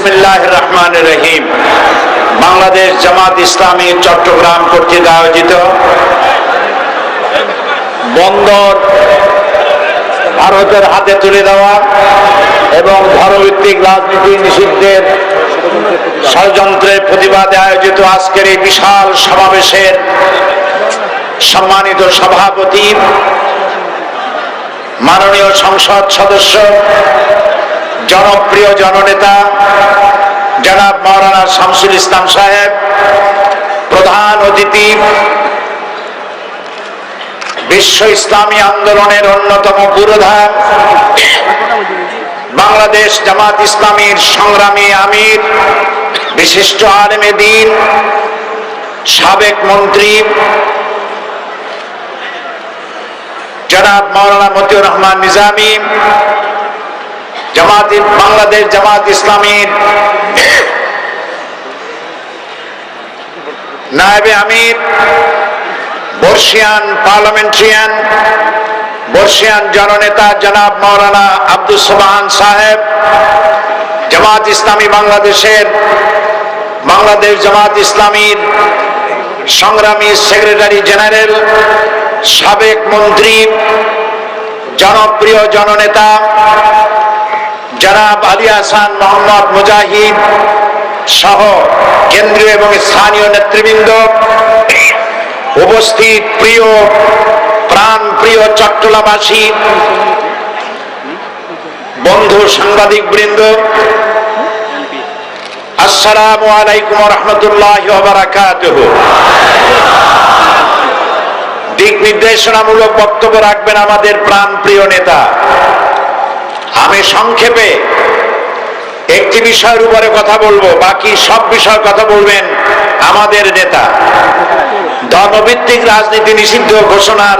বিসমিল্লাহ রহমান রহিম। বাংলাদেশ জামাত ইসলামী চট্টগ্রাম কর্তৃক আয়োজিত বন্দর ভারতের হাতে তুলে দেওয়া এবং ধর্মভিত্তিক রাজনীতি নিষিদ্ধের ষড়যন্ত্রের প্রতিবাদে আয়োজিত আজকের এই বিশাল সমাবেশের সম্মানিত সভাপতি, মাননীয় সংসদ সদস্য জনপ্রিয় জননেতা জনাব মৌলানা শামসুল ইসলাম সাহেব, প্রধান অতিথি, বিশ্ব ইসলামী আন্দোলনের অন্যতম পুরোধা বাংলাদেশ জামাত ইসলামীর সংগ্রামী আমির, বিশিষ্ট আলেমে দিন, সাবেক মন্ত্রী, জনাব মাওলানা মতিউর রহমান নিজামী জামাত বাংলাদেশ জামাত ইসলামীর নায়েবে আমির, বর্ষিয়ান পার্লামেন্টারিয়ান, বর্ষিয়ান জননেতা জনাব মাওলানা আব্দুল সোবাহান সাহেব, জামাত ইসলামী বাংলাদেশের, বাংলাদেশ জামাত ইসলামীর সংগ্রামী সেক্রেটারি জেনারেল, সাবেক মন্ত্রী, জনপ্রিয় জননেতা জনাব আলী হাসান মোহাম্মদ মুজাহিদ সহ কেন্দ্রীয় এবং স্থানীয় নেতৃবৃন্দ, উপস্থিত প্রিয় প্রাণ প্রিয় চট্টলাবাসী, বন্ধু সাংবাদিক বৃন্দ আসসালামু আলাইকুম রহমতুল্লাহ দিক নির্দেশনামূলক বক্তব্য রাখবেন আমাদের প্রাণ প্রিয় নেতা। আমি সংক্ষেপে একটি বিষয়ের উপরে কথা বলব, বাকি সব বিষয়ে কথা বলবেন আমাদের নেতা। ধর্মভিত্তিক রাজনীতি নিষিদ্ধ ঘোষণার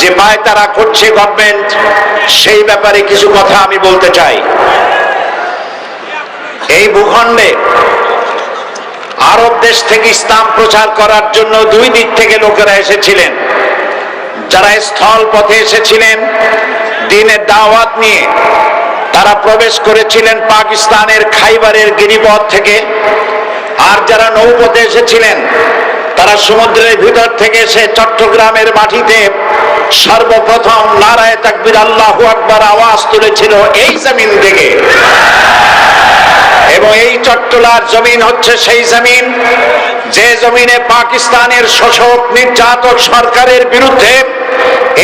যে পায় তারা করছে গভর্নমেন্ট সেই ব্যাপারে কিছু কথা আমি বলতে চাই। এই ভূখণ্ডে আরব দেশ থেকে ইসলাম প্রচার করার জন্য দুই দিক থেকে লোকেরা এসেছিলেন। যারা স্থল পথে এসেছিলেন দিনের দাওয়াত নিয়ে তারা প্রবেশ করেছিলেন পাকিস্তানের খাইবারের গিরিপথ থেকে। আর যারা নৌপথে এসেছিলেন, তারা সমুদ্রের ভিতর থেকে এসে চট্টগ্রামের মাটিতে সর্বপ্রথম নারায় তাকবির আল্লাহ আকবার আওয়াজ তুলেছিল, এই জমিন থেকে। এবং এই চট্টলার জমিন হচ্ছে সেই জমিন, যে জমিনে পাকিস্তানের শোষক, নির্যাতক সরকারের বিরুদ্ধে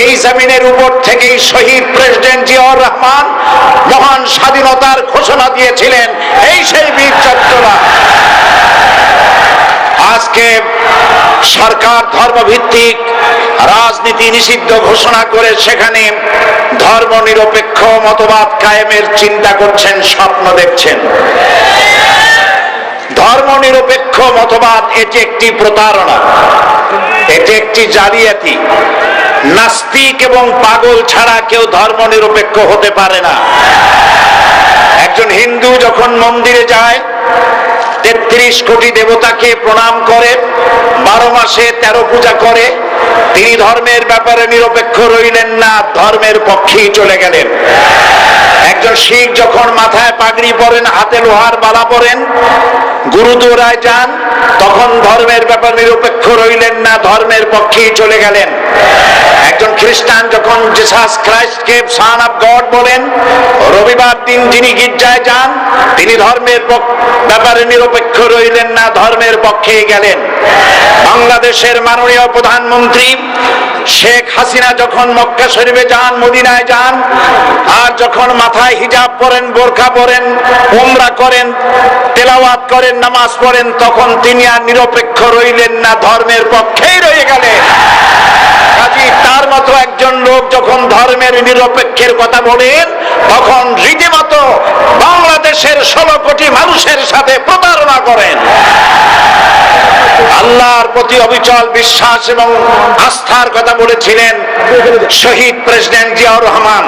এই জমিনের উপর থেকেই শহীদ প্রেসিডেন্ট জিয়াউর রহমান মহান স্বাধীনতার ঘোষণা দিয়েছিলেন, এই সেই বীর চট্টলা আজকে সরকার ধর্মভিত্তিক রাজনীতি নিষিদ্ধ ঘোষণা করে সেখানে ধর্ম নিরপেক্ষ মতবাদ কায়েমের চিন্তা করছেন, স্বপ্ন দেখছেন। ধর্ম নিরপেক্ষ মতবাদ, এটি একটি প্রতারণা, এটি একটি জালিয়াতি। নাস্তিক এবং পাগল ছাড়া কেউ ধর্ম নিরপেক্ষ হতে পারে না। একজন হিন্দু যখন মন্দিরে যায়, তেত্রিশ কোটি দেবতাকে প্রণাম করে, বারো মাসে তেরো পূজা করে, তিনি ধর্মের ব্যাপারে নিরপেক্ষ রইলেন না, ধর্মের পক্ষেই চলে গেলেন। একজন শিখ যখন মাথায় পাগড়ি পরেন, হাতে লোহার বালা পরেন, গুরুদুয়ারায় যান, তখন ধর্মের ব্যাপারে নিরপেক্ষ রইলেন না, ধর্মের পক্ষেই চলে গেলেন। একজন খ্রিস্টান যখন জেসাস খ্রাইস্টকে সান অফ গড বলেন, রবিবার দিন যিনি গির্জায় যান, তিনি ধর্মের ব্যাপারে নিরপেক্ষ রইলেন না, ধর্মের পক্ষেই গেলেন। বাংলাদেশের মাননীয় প্রধানমন্ত্রী শেখ হাসিনা যখন মক্কা শরীফে যান, মদিনায় যান, আর যখন মাথায় হিজাব পরেন, বোরখা পরেন, উমরা করেন, তেলাওয়াত করেন, নামাজ পড়েন, তখন তিনি আর নিরপেক্ষ রইলেন না, ধর্মের পক্ষেই রয়ে গেলেন। কাজী তার মতো একজন লোক যখন ধর্মের নিরপেক্ষের কথা বলেন তখন রীতিমতো বাংলাদেশের ষোলো কোটি মানুষের সাথে প্রতারণা করেন। আল্লাহর প্রতি অবিচল বিশ্বাস এবং আস্থার কথা বলেছিলেন শহীদ প্রেসিডেন্ট জিয়াউর রহমান।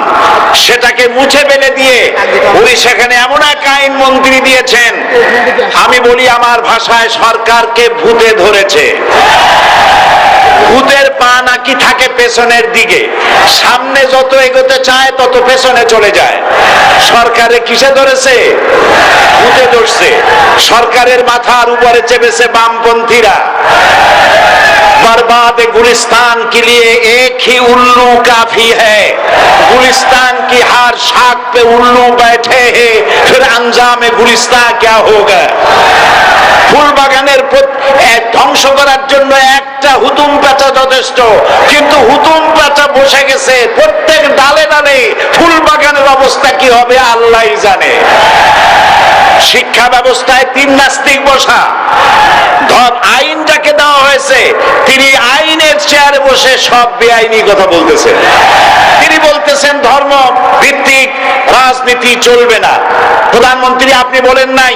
সেটাকে মুছে ফেলে দিয়ে উনি সেখানে এমন এক আইন মন্ত্রী দিয়েছেন, আমি বলি আমার ভাষায় সরকারকে ভূতে ধরেছে। ভূতের পা নাকি থাকে পেছনের দিকে সামনে যত এগোতে চায় তত পেছনে চলে যায় সরকারে কিসে ধরেছে ভূতে ধরছে সরকারের মাথার উপরে চেপেছে বামপন্থীরা बर्बाद गुलिस्तान के लिए एक ही उल्लू काफी है गुलिस्तान की हर शाख पे उल्लू बैठे हैं फिर अंजाम गुलिस्तान क्या होगा হুতুম পেঁচা যথেষ্ট। কিন্তু হুতুম পেঁচা বসে গেছে, প্রত্যেক ডালে ডালে ফুল বাগানের অবস্থা কি হবে আল্লাহ জানে। শিক্ষা ব্যবস্থায় তিন নাস্তিক বসা। ধর, আইন দেওয়া হয়েছে, তিনি আইনের চেয়ারে বসে সব বেআইনি কথা বলতেছেন। তিনি বলতেছেন, ধর্ম ভিত্তিক রাজনীতি চলবে না। প্রধানমন্ত্রী, আপনি বলেন নাই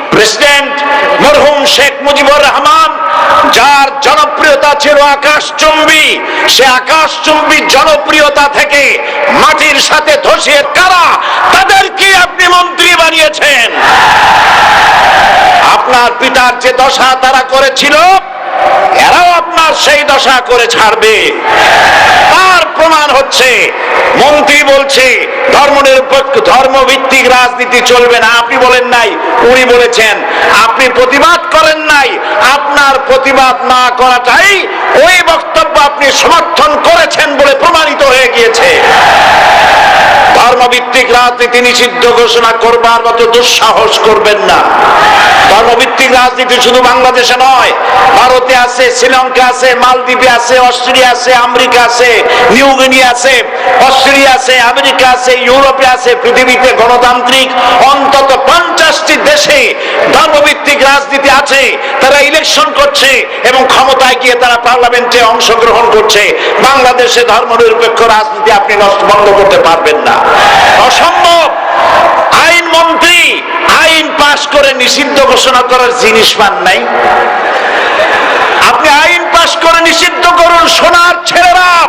প্রেসিডেন্ট মরহুম শেখ মুজিবুর রহমান, যার জনপ্রিয়তা ছিল আকাশচুম্বী সে আকাশচুম্বী জনপ্রিয়তা থেকে মাটির সাথে ধসিয়ে কারা? তাদেরকে আপনি মন্ত্রী বানিয়েছেন? আপনার পিতার যে দশা তারা করেছিল, এরাও আপনার সেই দশা করে ছাড়বে। তার প্রমাণ হচ্ছে। মন্ত্রী বলছে, ধর্ম নিরপেক্ষ, ধর্মভিত্তিক রাজনীতি চলবে না। আপনি বলেন নাই, উনি বলেছেন, আপনি প্রতিবাদ করেন নাই, আপনার প্রতিবাদ না করাটাই ওই বক্তব্য আপনি সমর্থন করেছেন বলে প্রমাণিত হয়ে গিয়েছে। ধর্মভিত্তিক রাজনীতি নিষিদ্ধ ঘোষণা করবার মতো দুঃসাহস করবেন না। ধর্মভিত্তিক রাজনীতি শুধু বাংলাদেশে নয়, ভারতে আছে, শ্রীলঙ্কা আছে, মালদ্বীপে আছে, অস্ট্রেলিয়া আছে, আমেরিকা আছে, নিউ গিনি আছে, অস্ট্রেলিয়া আছে, আমেরিকা আছে, ইউরোপে আছে, পৃথিবীতে গণতান্ত্রিক অন্তত পঞ্চাশটি দেশে ধর্মভিত্তিক রাজনীতি আছে তারা ইলেকশন করছে এবং ক্ষমতায় গিয়ে তারা পার্লামেন্টে অংশগ্রহণ করছে, বাংলাদেশে ধর্মনিরপেক্ষ রাজনীতি আপনি নষ্ট, বন্ধ করতে পারবেন না। অসম্ভব! আইন মন্ত্রী, আইন পাশ করে নিষিদ্ধ ঘোষণা করার জিনিস পান নাই। আপনি আইন পাশ করে নিষিদ্ধ করুন, সোনার ছেলেরা।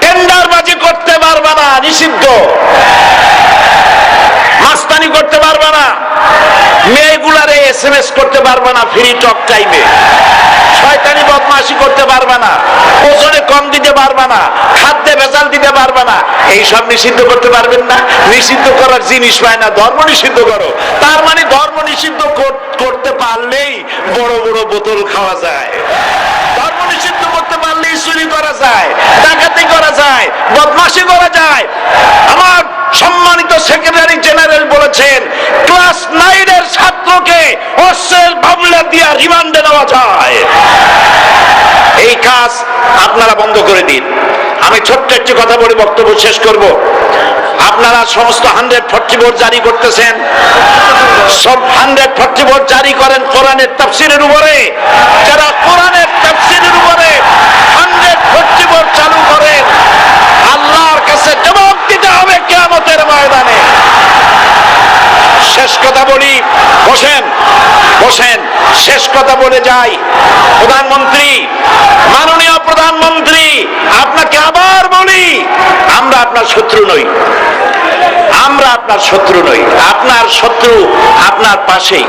টেন্ডারবাজি করতে পারবে না, নিষিদ্ধ। মাস্তানি করতে পারবে না। মেয়েগুলারে এস এম এস করতে পারবে না ফ্রি টক টাইমে শয়তানি বদমাশি করতে পারবে না, ওজনে কম দিতে পারবে না, খাদ্যে ভেজাল দিতে পারবে না। এইসব নিষিদ্ধ করতে পারবেন না। নিষিদ্ধ করার জিনিস পায় না, ধর্ম নিষিদ্ধ করো। তার মানে ধর্ম নিষিদ্ধ করতে পারলেই বড় বড় বোতল খাওয়া যায়। ধর্ম নিষিদ্ধ করতে পারলেই চুরি করা যায়, ডাকাতি করা যায়, বদমাশি করা যায়। আমার সম্মানিত সেক্রেটারি জেনারেল বলেছেন ক্লাস নাইনের ছাত্রকে অশ্বের মামলা দিয়া রিমান্ডে নেওয়া যায়। এই কাজ আপনারা বন্ধ করে দিন। আমি ছোট্ট একটি কথা বলে, বক্তব্য শেষ করব। আপনারা সমস্ত হান্ড্রেড ফর্টি বোর্ড জারি করতেছেন। সব হান্ড্রেড ফর্টি বোর্ড জারি করেন কোরআনের তাফসিরের উপরে। যারা কোরআনের তাফসিরের উপরে হান্ড্রেড ফর্টি বোর্ড চালু করেন, আল্লাহর কাছে জবাব দিতে হবে কেয়ামতের ময়দানে। শেষ কথা বলি, বসেন বসেন, শেষ কথা বলে যাই। প্রধানমন্ত্রী, মাননীয় প্রধানমন্ত্রী, আপনাকে আবার বলি, আমরা আপনার শত্রু নই। আমরা আপনার শত্রু নই, আপনার শত্রু আপনার পাশেই।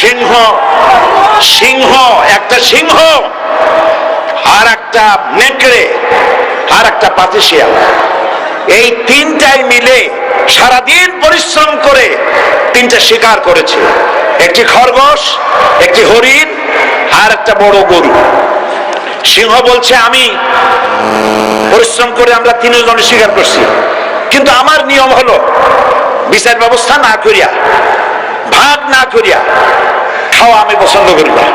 সিংহ সিংহ, একটা সিংহ আর একটা নেকড়ে। আর একটা পাতিশিয়াল এই তিনটাই মিলে সারাদিন পরিশ্রম করে তিনটা শিকার করেছে। একটি খরগোশ, একটি হরিণ আর একটা বড় গরু। সিংহ বলছে, আমি পরিশ্রম করে আমরা তিনজন শিকার করছি। কিন্তু আমার নিয়ম হলো, বিচার ব্যবস্থা না করিয়া, ভাগ না করিয়া খাওয়া আমি পছন্দ করি না।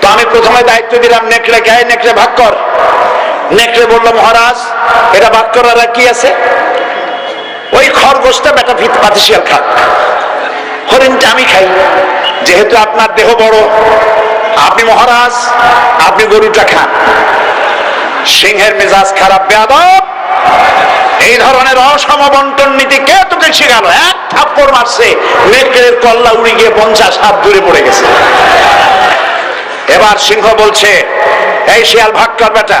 তো আমি প্রথমে দায়িত্ব দিলাম, নেকড়ে গায়ে নেকড়ে ভাগ কর। নেকড়ে বলল, মহারাজ, এটা ভাগ করার কি আছে? ওই খরগোশটা বেটা ভিত পাতিশিয়াল খাক। হরিণটা আমি খাই, যেহেতু আপনার দেহ বড়। আপনি মহারাজ, আপনি গরুটা খান। সিংহের মেজাজ খারাপ, বেয়াদব। এই ধরনের অসম বন্টন নীতি কে তোকে শেখালো? এক থাপ্পড় মারছে, নেকড়ের কল্লা উড়ে গিয়ে পঞ্চাশ হাত দূরে পড়ে গেছে। এবার সিংহ বলছে, এই শিয়াল ভাগ কর বেটা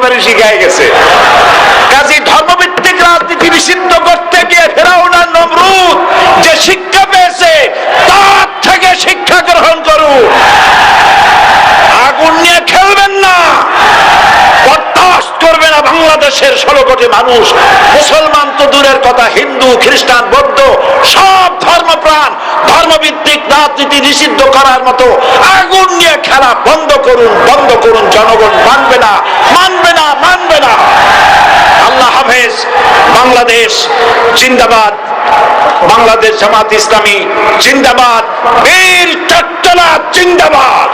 আবার শিখাই গেছে। কাজে ধর্মভিত্তিক রাজনীতি নিষিদ্ধ করতে গিয়ে ফেরাউনার নমরুদ যে শিক্ষা পেয়েছে, তার থেকে শিক্ষা গ্রহণ করুন। আগুন নিয়ে খেলবেন না। না বাংলাদেশের ষোলো কোটি মানুষ। মুসলমান তো দূরের কথা, হিন্দু, খ্রিস্টান, বৌদ্ধ, সব ধর্মপ্রাণ ধর্মভিত্তিক রাজনীতি নিষিদ্ধ করার মতো আগুন নিয়ে খেলা বন্ধ করুন বন্ধ করুন, জনগণ মানবে না মানবে না মানবে না। আল্লাহ হাফেজ, বাংলাদেশ জিন্দাবাদ, বাংলাদেশ জামাত ইসলামী জিন্দাবাদ, বীর চট্টলা জিন্দাবাদ।